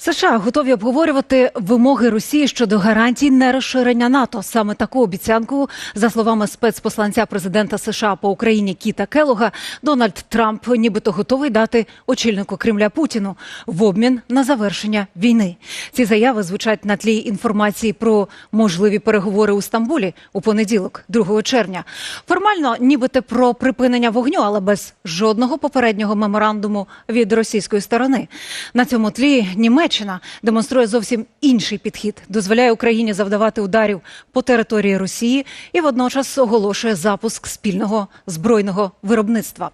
США готові обговорювати вимоги Росії щодо гарантій нерозширення НАТО. Саме таку обіцянку, за словами спецпосланця президента США по Україні Кіта Келога, Дональд Трамп нібито готовий дати очільнику Кремля Путіну в обмін на завершення війни. Ці заяви звучать на тлі інформації про можливі переговори у Стамбулі у понеділок, 2 червня. Формально, нібито про припинення вогню, але без жодного попереднього меморандуму від російської сторони. На цьому тлі Німеччина демонструє зовсім інший підхід, дозволяє Україні завдавати ударів по території Росії і водночас оголошує запуск спільного збройного виробництва.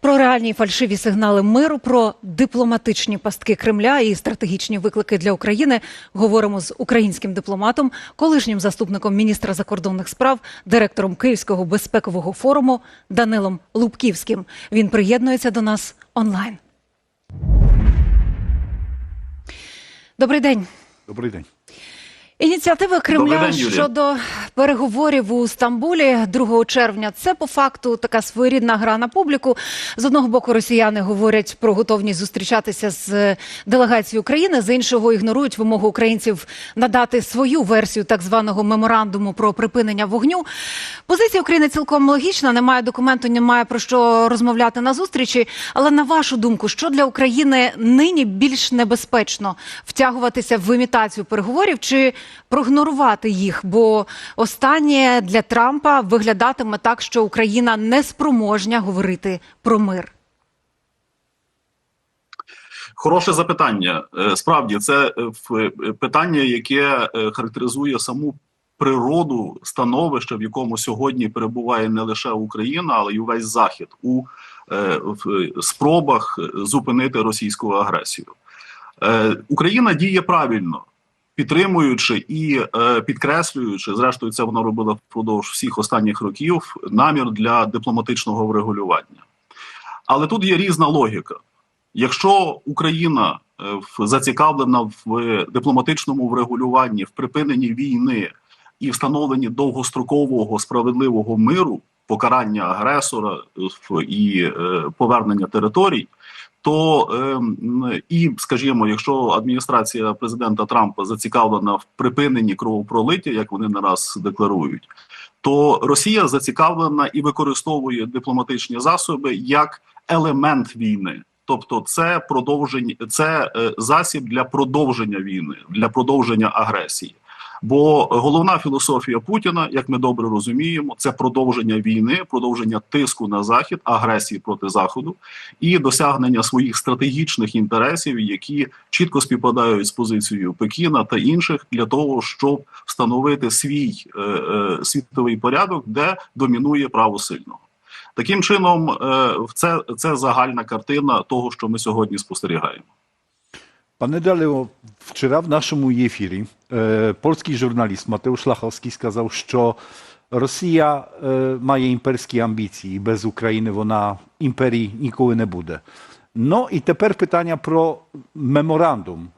Про реальні і фальшиві сигнали миру, про дипломатичні пастки Кремля і стратегічні виклики для України говоримо з українським дипломатом, колишнім заступником міністра закордонних справ, директором Київського безпекового форуму Данилом Лубківським. Він приєднується до нас онлайн. Добрий день. Добрий день. Ініціатива Кремля день, щодо переговорів у Стамбулі 2 червня. Це по факту така своєрідна гра на публіку. З одного боку, росіяни говорять про готовність зустрічатися з делегацією України, з іншого ігнорують вимогу українців надати свою версію так званого меморандуму про припинення вогню. Позиція України цілком логічна. Немає документу, немає про що розмовляти на зустрічі. Але на вашу думку, що для України нині більш небезпечно втягуватися в імітацію переговорів чи прогнорувати їх? Бо останнє для Трампа виглядатиме так, що Україна не спроможня говорити про мир. Хороше запитання. Е, Справді, це е, е, питання, яке характеризує саму природу становища, в якому сьогодні перебуває не лише Україна, але й увесь Захід у спробах зупинити російську агресію. Україна діє правильно. Підтримуючи і е, підкреслюючи, зрештою, це вона робила впродовж всіх останніх років намір для дипломатичного врегулювання. Але тут є різна логіка. Якщо Україна е, зацікавлена в дипломатичному врегулюванні, в припиненні війни і встановленні довгострокового справедливого миру, покарання агресора е, і е, повернення територій, то ем, і, скажімо, якщо адміністрація президента Трампа зацікавлена в припиненні кровопролиття, як вони не раз декларують, то Росія зацікавлена і використовує дипломатичні засоби як елемент війни. Тобто, це продовження, це е, засіб для продовження війни, для продовження агресії. Бо головна філософія Путіна, як ми добре розуміємо, це продовження війни, продовження тиску на захід, агресії проти заходу і досягнення своїх стратегічних інтересів, які чітко співпадають з позицією Пекіна та інших, для того, щоб встановити свій е, е, світовий порядок, де домінує право сильного. Таким чином, е, це, це загальна картина того, що ми сьогодні спостерігаємо. Panie Daleo, wczoraj w naszym ефірі e, polski żurnalist Mateusz Lachowski сказав, що Росія е, має імперські амбіції, і без України вона імперії ніколи не буде. Ну і тепер питання про меморандум.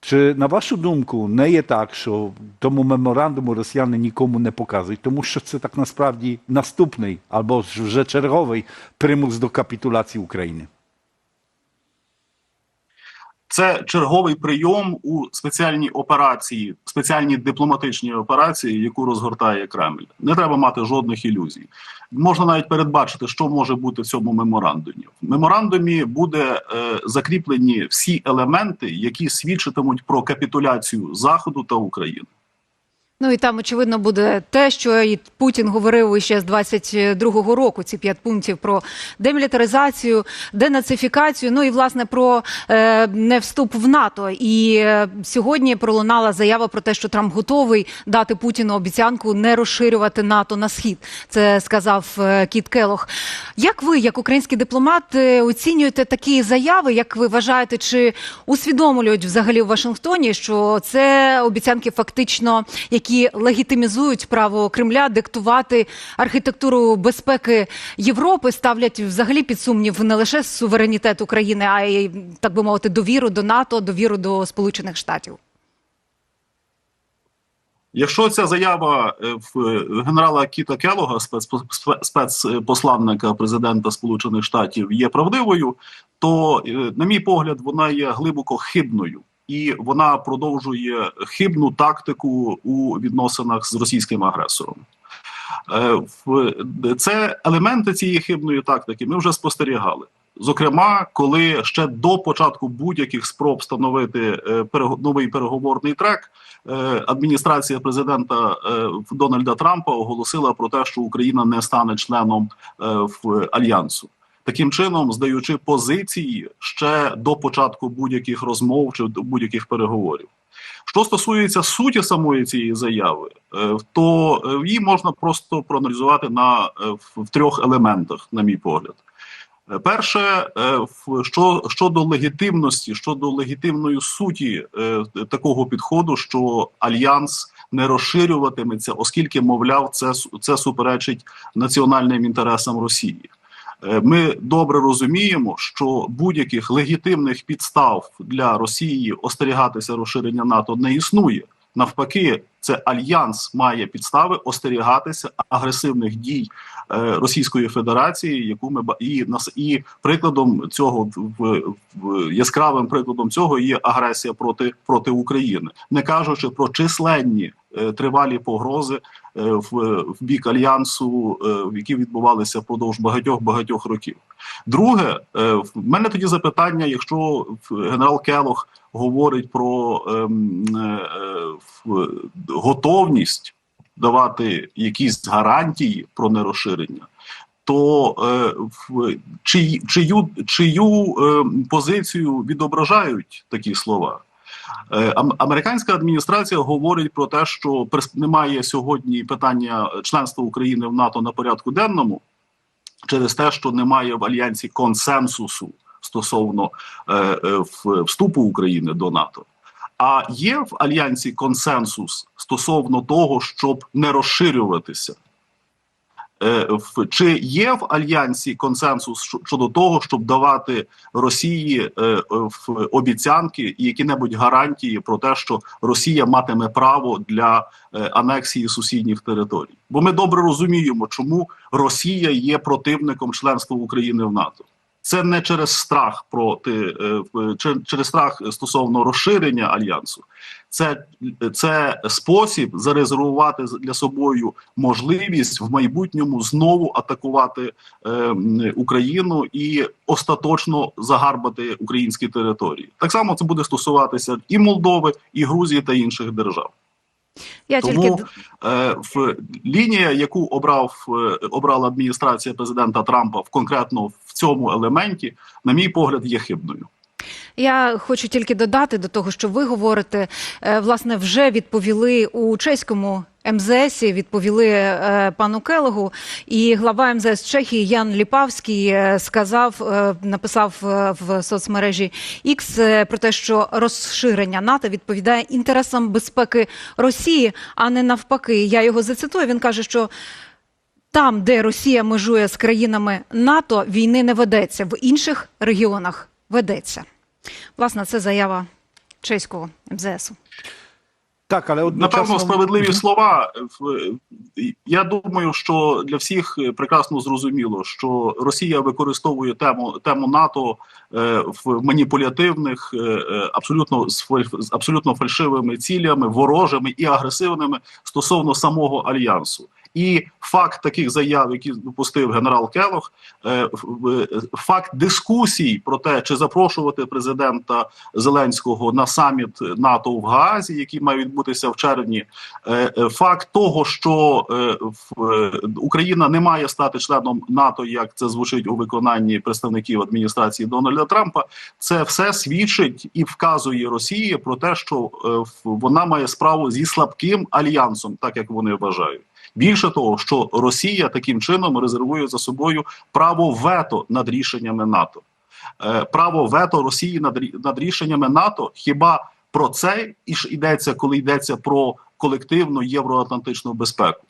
Чи на вашу думку не є так, що тому меморандуму росіяни нікому не показують, тому що це так насправді наступний або ж вже черговий примус до капітуляції України? Це черговий прийом у спеціальній операції, спеціальній дипломатичній операції, яку розгортає Кремль. Не треба мати жодних ілюзій. Можна навіть передбачити, що може бути в цьому меморандумі. В меморандумі буде е, закріплені всі елементи, які свідчитимуть про капітуляцію Заходу та України. Ну і там очевидно буде те, що і Путін говорив ще з 22-го року. Ці п'ять пунктів про демілітаризацію, денацифікацію. Ну і власне про е, не вступ в НАТО. І е, сьогодні пролунала заява про те, що Трамп готовий дати Путіну обіцянку не розширювати НАТО на схід. Це сказав е, Кіт Келох. Як ви, як український дипломат, е, оцінюєте такі заяви? Як ви вважаєте, чи усвідомлюють взагалі в Вашингтоні, що це обіцянки фактично, які легітимізують право Кремля диктувати архітектуру безпеки Європи, ставлять взагалі під сумнів не лише суверенітет України, а й так би мовити, довіру до НАТО, довіру до Сполучених Штатів? Якщо ця заява е, в генерала Кіта Келога, спец- спецпосланника президента Сполучених Штатів, є правдивою, то, е, на мій погляд, вона є глибоко хибною. І вона продовжує хибну тактику у відносинах з російським агресором. Е, Це елементи цієї хибної тактики ми вже спостерігали. Зокрема, коли ще до початку будь-яких спроб встановити е, новий переговорний трек, е, адміністрація президента Дональда Трампа оголосила про те, що Україна не стане членом в альянсу. Таким чином, здаючи позиції ще до початку будь-яких розмов чи до будь-яких переговорів. Що стосується суті самої цієї заяви, е, то е, її можна просто проаналізувати на е, в, трьох елементах, на мій погляд. Перше, що щодо легітимності, щодо легітимної суті такого підходу, що альянс не розширюватиметься, оскільки, мовляв, це це суперечить національним інтересам Росії. Е, Ми добре розуміємо, що будь-яких легітимних підстав для Росії остерігатися розширення НАТО не існує. Навпаки, це альянс має підстави остерігатися агресивних дій е, Російської Федерації, яку ми і нас і прикладом цього в, яскравим прикладом цього є агресія проти проти України, не кажучи про численні е, тривалі погрози в, в бік альянсу, е, які відбувалися впродовж багатьох багатьох років. Друге, е, в мене тоді запитання, якщо генерал Келох говорить про ем, е, е, готовність давати якісь гарантії про нерозширення, то е, в чий, чию, чию е, позицію відображають такі слова? Е, ам- Американська адміністрація говорить про те, що немає сьогодні питання членства України в НАТО на порядку денному через те, що немає в альянсі консенсусу стосовно е, е, вступу України до НАТО. А є в альянсі консенсус стосовно того, щоб не розширюватися. Е, Чи є в альянсі консенсус щодо того, щоб давати Росії е, е, в обіцянки і які-небудь гарантії про те, що Росія матиме право для анексії сусідніх територій? Бо ми добре розуміємо, чому Росія є противником членства України в НАТО. Це не через страх проти через страх стосовно розширення альянсу. Це, це спосіб зарезервувати для собою можливість в майбутньому знову атакувати е, Україну і остаточно загарбати українські території. Так само це буде стосуватися і Молдови, і Грузії та інших держав. Я Тому тільки е, в лінія, яку обрав е, обрала адміністрація президента Трампа в конкретно в цьому елементі, на мій погляд, є хибною. Я хочу тільки додати до того, що ви говорите. Е, Власне, вже відповіли у чеському МЗС, відповіли е, пану Келогу, і глава МЗС Чехії Ян Ліпавський е, сказав, е, написав е, в соцмережі X е, про те, що розширення НАТО відповідає інтересам безпеки Росії, а не навпаки. Я його зацитую. Він каже, що. Там, де Росія межує з країнами НАТО, війни не ведеться. В інших регіонах ведеться. Власне, це заява чеського МЗСу. Так, але одночасно... Напевно, справедливі слова. Я думаю, що для всіх прекрасно зрозуміло, що Росія використовує тему тему НАТО е, в маніпулятивних, е, е, абсолютно з абсолютно фальшивими цілями, ворожими і агресивними стосовно самого альянсу. І факт таких заяв, які допустив генерал Келох, е, факт дискусій про те, чи запрошувати президента Зеленського на саміт НАТО в Гаазі, який має відбутися в червні. Е, е, Факт того, що Україна не має стати членом НАТО, як це звучить у виконанні представників адміністрації Дональда Трампа, це все свідчить і вказує Росії про те, що вона має справу зі слабким альянсом, так як вони вважають. Більше того, що Росія таким чином резервує за собою право вето над рішеннями НАТО. Е, Право вето Росії над, рішеннями НАТО. Хіба про це і йдеться, коли йдеться про колективну євроатлантичну безпеку?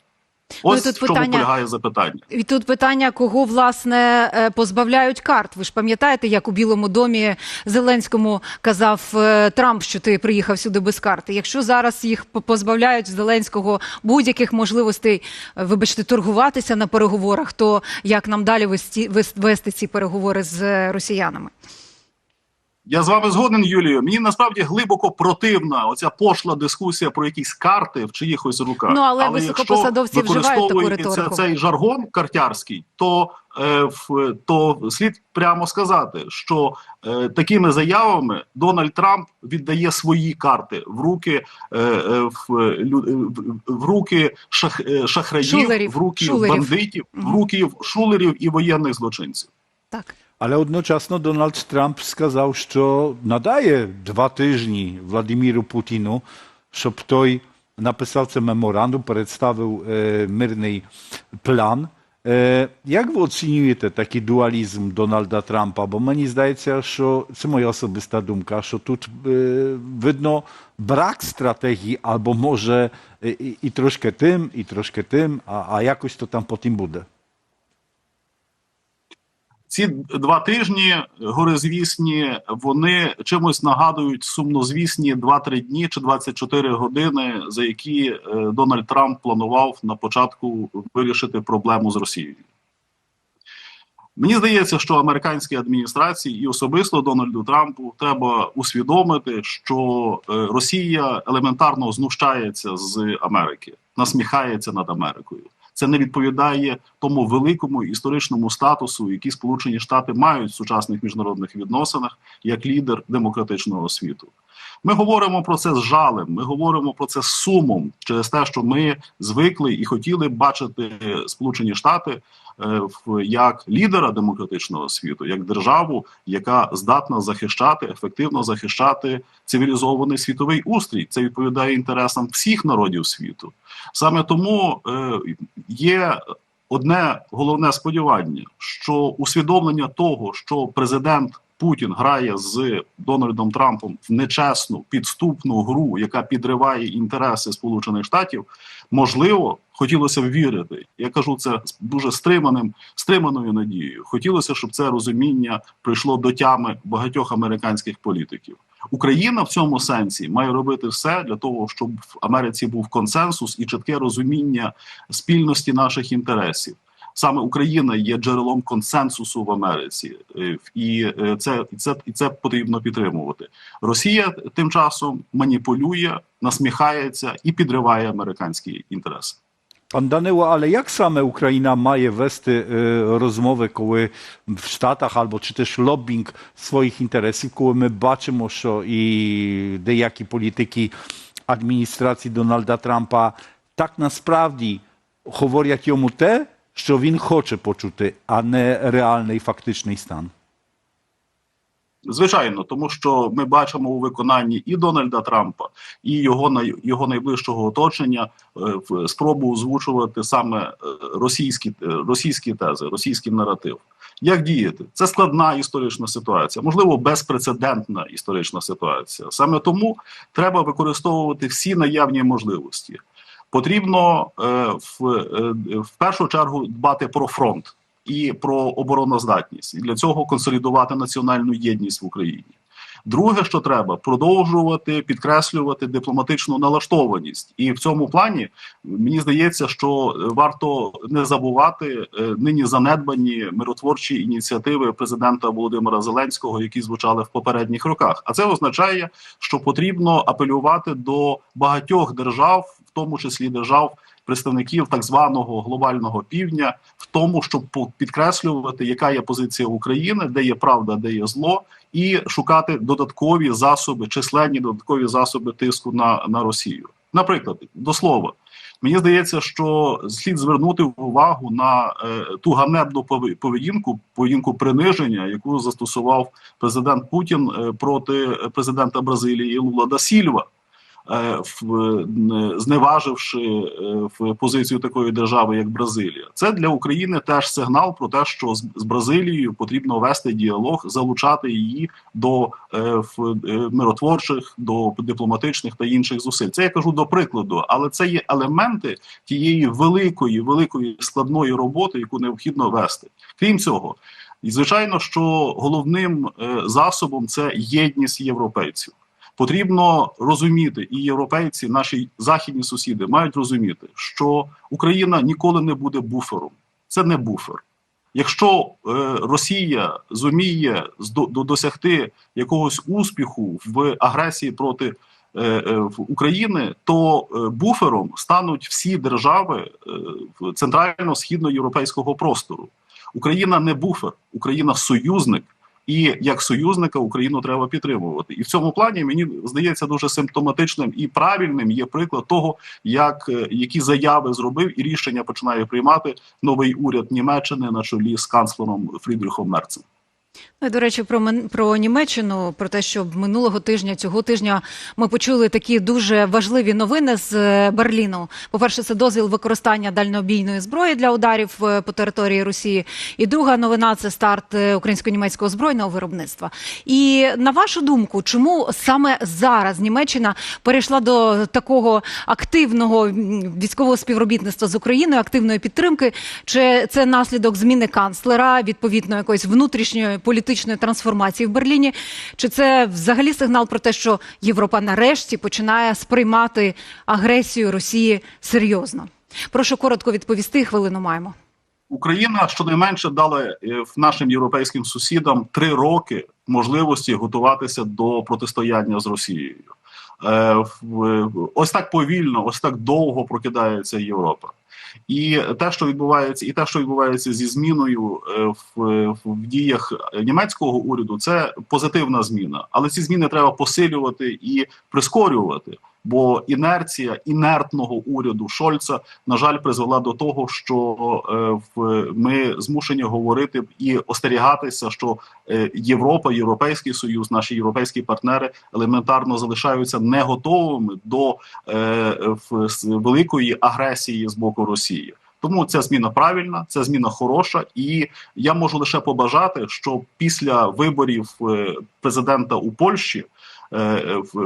Ось тут в чому питання- полягає запитання. І тут питання, кого власне е, позбавляють карт. Ви ж пам'ятаєте, як у Білому домі Зеленському казав е, Трамп, що ти приїхав сюди без карти. Якщо зараз їх позбавляють Зеленського будь-яких можливостей, е, вибачте, торгуватися на переговорах, то як нам далі вести, вести ці переговори з росіянами? Я з вами згоден, Юлію. Мені насправді глибоко противна оця пошла дискусія про якісь карти в чиїхось руках. Ну, але якщо високопосадовці вживають таку риторику. цей жаргон картярський, то, е, в, то слід прямо сказати, що е, такими заявами Дональд Трамп віддає свої карти в руки е, е, в, лю- в, в руки шах, е, шахраїв, Шулерів. в руки Шулерів. бандитів, в руки шулерів і воєнних злочинців. Так. Ale odnoczasno Donald Trump сказав, що надає два тижні Владимиру Путіну, щоб той написав це меморандум, представив е, мирний план. Е, як ви оцінюєте такий дуалізм Дональда Трампа? Бо мені здається, що це моя особиста думка, що тут е, видно брак стратегії, або може і, і, і трошки тим, і трошки тим, а, а якось то там потім буде. Ці два тижні горизвісні, вони чимось нагадують сумнозвісні 2-3 дні чи 24 години, за які е, Дональд Трамп планував на початку вирішити проблему з Росією. Мені здається, що американській адміністрації і особисто Дональду Трампу треба усвідомити, що е, Росія елементарно знущається з Америки, насміхається над Америкою. Це не відповідає тому великому історичному статусу, який Сполучені Штати мають в сучасних міжнародних відносинах як лідер демократичного світу. Ми говоримо про це з жалем, ми говоримо про це з сумом через те, що ми звикли і хотіли бачити Сполучені Штати як лідера демократичного світу, як державу, яка здатна захищати, ефективно захищати цивілізований світовий устрій. Це відповідає інтересам всіх народів світу. Саме тому е, є одне головне сподівання, що усвідомлення того, що президент Путін грає з Дональдом Трампом в нечесну підступну гру, яка підриває інтереси Сполучених Штатів, можливо, хотілося б вірити. Я кажу це з дуже стриманим, стриманою надією. Хотілося, щоб це розуміння прийшло до тями багатьох американських політиків. Україна в цьому сенсі має робити все для того, щоб в Америці був консенсус і чітке розуміння спільності наших інтересів. Саме Україна є джерелом консенсусу в Америці, Е, і е, це, і це, і це потрібно підтримувати. Росія тим часом маніпулює, насміхається і підриває американські інтереси. Пан Данило, але як саме Україна має вести е, розмови, коли в Штатах або чи теж лоббінг своїх інтересів, коли ми бачимо, що і деякі політики адміністрації Дональда Трампа так насправді говорять йому те, що він хоче почути, а не реальний фактичний стан. Звичайно, тому що ми бачимо у виконанні і Дональда Трампа, і його його найближчого оточення е, в спробу озвучувати саме е, російські, е, російські тези, російський наратив. Як діяти? Це складна історична ситуація, можливо, безпрецедентна історична ситуація. Саме тому треба використовувати всі наявні можливості. Потрібно е, в, е, в першу чергу дбати про фронт і про обороноздатність, і для цього консолідувати національну єдність в Україні. Друге, що треба, продовжувати підкреслювати дипломатичну налаштованість, і в цьому плані мені здається, що варто не забувати е, нині занедбані миротворчі ініціативи президента Володимира Зеленського, які звучали в попередніх роках. А це означає, що потрібно апелювати до багатьох держав, тому числі держав представників так званого глобального півдня, в тому, щоб підкреслювати, яка є позиція України, де є правда, де є зло, і шукати додаткові засоби, численні додаткові засоби тиску на, на Росію. Наприклад, до слова. Мені здається, що слід звернути увагу на е, ту ганебну пове- поведінку, поведінку приниження, яку застосував президент Путін е, проти президента Бразилії Лула да Сільва, зневаживши е, в позицію такої держави, як Бразилія. Це для України теж сигнал про те, що з, Бразилією потрібно вести діалог, залучати її до е, е, миротворчих, до дипломатичних та інших зусиль. Це я кажу до прикладу, але це є елементи тієї великої, великої складної роботи, яку необхідно вести. Крім цього. І звичайно, що головним е, засобом це єдність європейців. Потрібно розуміти, і європейці, наші західні сусіди, мають розуміти, що Україна ніколи не буде буфером. Це не буфер. Якщо е, Росія зуміє здо- до- досягти якогось успіху в агресії проти е, е, України, то е, буфером стануть всі держави е, центрально-східноєвропейського простору. Україна не буфер, Україна союзник. І як союзника Україну треба підтримувати. І в цьому плані мені здається дуже симптоматичним і правильним є приклад того, як е, які заяви зробив і рішення починає приймати новий уряд Німеччини на чолі з канцлером Фрідріхом Мерцем. Ну, до речі, про про Німеччину, про те, що минулого тижня, цього тижня ми почули такі дуже важливі новини з е, Берліну. По-перше, це дозвіл використання дальнобійної зброї для ударів е, по території Росії. І друга новина це старт е, українсько-німецького збройного виробництва. І на вашу думку, чому саме зараз Німеччина перейшла до такого активного військового співробітництва з Україною, активної підтримки? Чи це наслідок зміни канцлера, відповідно якоїсь внутрішньої політичної трансформації в Берліні? Чи це взагалі сигнал про те, що Європа нарешті починає сприймати агресію Росії серйозно? Прошу коротко відповісти. Хвилину маємо. Україна щонайменше дала е, нашим європейським сусідам три роки можливості готуватися до протистояння з Росією. Е, в- Ось так повільно, ось так довго прокидається Європа. І те, що відбувається, і те, що відбувається зі зміною е, в, в діях німецького уряду, це позитивна зміна. Але ці зміни треба посилювати і прискорювати. Бо інерція інертного уряду Шольца на жаль, призвела до того, що е, ми змушені говорити і остерігатися, що е, Європа, Європейський Союз, наші європейські партнери елементарно залишаються не готовими до е, великої агресії з боку Росії. Тому ця зміна правильна, ця зміна хороша, і я можу лише побажати, що після виборів президента у Польщі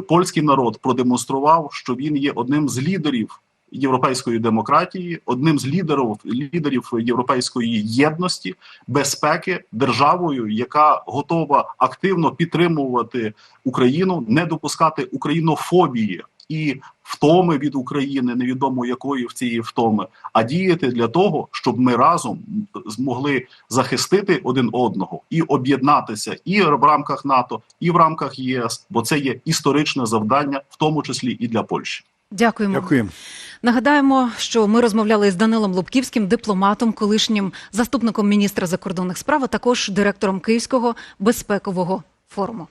польський народ продемонстрував, що він є одним з лідерів європейської демократії, одним з лідерів лідерів європейської єдності, безпеки державою, яка готова активно підтримувати Україну, не допускати українофобії і втоми від України, невідомо якої в цієї втоми, а діяти для того, щоб ми разом змогли захистити один одного і об'єднатися і в рамках НАТО, і в рамках ЄС, бо це є історичне завдання, в тому числі і для Польщі. Дякуємо. Дякую. Нагадаємо, що ми розмовляли з Данилом Лубківським, дипломатом, колишнім заступником міністра закордонних справ, а також директором Київського безпекового форуму.